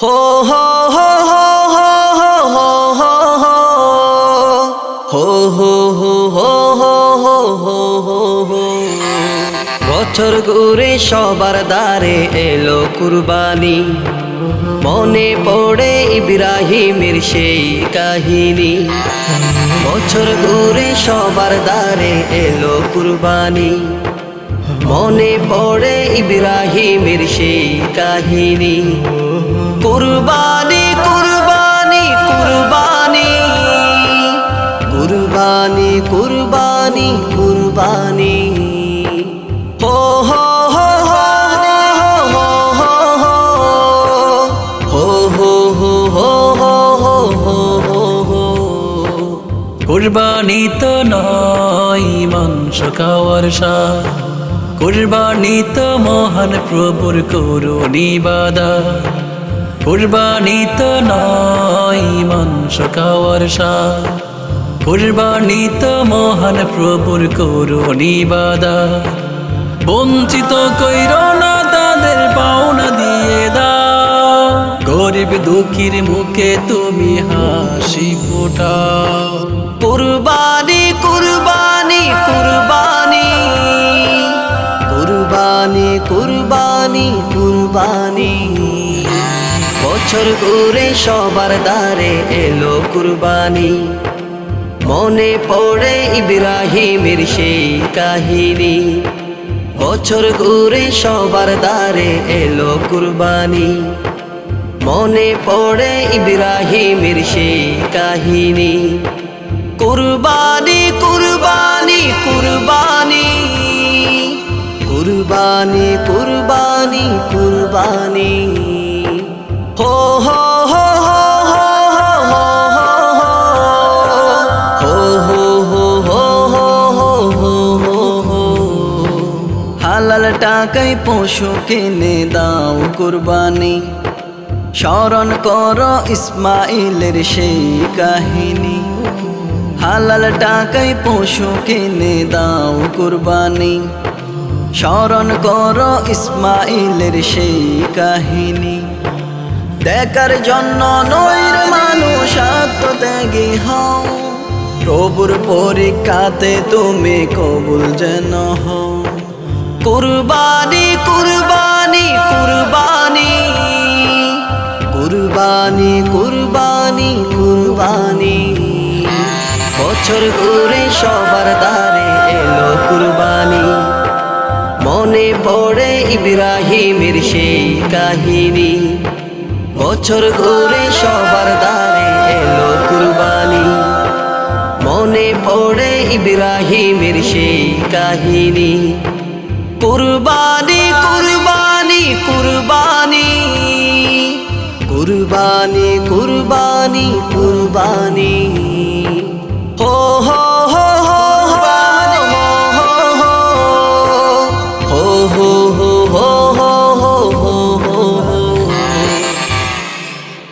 হো হো হো হো হো হো হো হো হো হো হো হো হো হো হো হো বছর ঘুরে সবার দ্বারে এলো কুরবানি মনে পড়ে ইব্রাহিমের সেই কাহিনী বছর ঘুরে সবার দ্বারে এলো কুরবানি মনে পড়ে ইব্রাহিমের সেই কাহিনী কুরবানি কুরবানি কুরবানি কুরবানি কুরবানি কুরবানি কুরবানি তো নয় মাংস খাওয়ার সার কুরবানি তো মহান প্রভুর করুণী বাদা। কুরবানি তো নয় মাংস খাওয়ার সার। কুরবানি তো মহান প্রভুর করুণী বাদা। বঞ্চিত কইর না তাদের পাওনা দিয়ে দাও। গরিব দুঃখীর মুখে তুমি হাসি কুরবানি কুরবানি কুরবানি কুরবানি। বছর ঘুরে সবার দ্বারে এলো কুরবানি। মনে পড়ে ইব্রাহিমের সেই কাহিনী। বছর ঘুরে সবার দ্বারে এলো কুরবানি। মনে পড়ে ইব্রাহিমের সেই কাহিনী। কুরবানি কুরবানি। কুরবানি কুরবানি কুরবানি হো হো হো হো হো হো হো হো হো হো হো হো হালাল টাকায় পশু কিনে দাও কুরবানি স্মরণ কর ইসমাইলের সেই কাহিনী হালাল টাকায় পশু কিনে দাও কুরবানি স্মরণ কর ইসমাইলের সেই কাহিনী। দেখার জন্য নৈর মানুষ আত্মত্যাগী হও। প্রভুর পরীক্ষাতে তুমি কবুল যেন হও। কুরবানি কুরবানি কুরবানি। কুরবানি কুরবানি কুরবানি। বছর ঘুরে সবার দ্বারে পড়ে ইব্রাহিমের সেই কাহিনী। বছর ঘুরে সবার দ্বারে এলো কুরবানি। মনে পড়ে ইব্রাহিমের সেই কাহিনী। কুরবানি কুরবানি কুরবানি। কুরবানি কুরবানি কুরবানি। ho, ho.